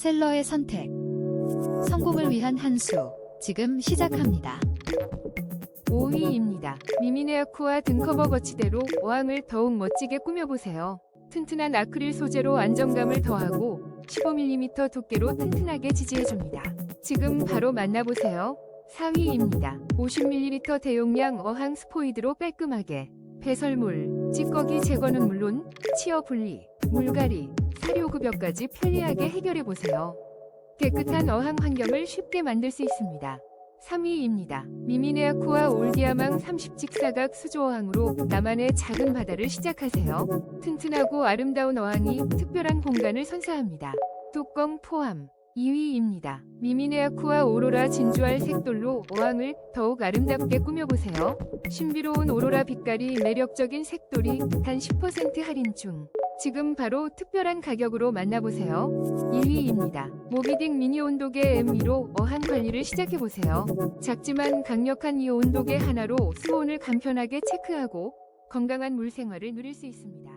셀러의 선택. 성공을 위한 한 수. 지금 시작합니다. 5위입니다. 미미네 아쿠아 등커버 거치대로 어항을 더욱 멋지게 꾸며보세요. 튼튼한 아크릴 소재로 안정감을 더하고 15mm 두께로 튼튼하게 지지해줍니다. 지금 바로 만나보세요. 4위입니다. 50ml 대용량 어항 스포이드로 깔끔하게 배설물, 찌꺼기 제거는 물론 치어 분리, 물갈이, 사료급여까지 편리하게 해결해 보세요. 깨끗한 어항 환경을 쉽게 만들 수 있습니다. 3위입니다. 미미네아쿠아 올디아망 30직사각 수조어항으로 나만의 작은 바다를 시작하세요. 튼튼하고 아름다운 어항이 특별한 공간을 선사합니다. 뚜껑 포함 2위입니다. 미미네아쿠아 오로라 진주알 색돌로 어항을 더욱 아름답게 꾸며보세요. 신비로운 오로라 빛깔이 매력적인 색돌이 단 10% 할인 중. 지금 바로 특별한 가격으로 만나보세요. 2위입니다. 모비딕 미니 온도계 M2로 어항 관리를 시작해보세요. 작지만 강력한 이 온도계 하나로 수온을 간편하게 체크하고 건강한 물 생활을 누릴 수 있습니다.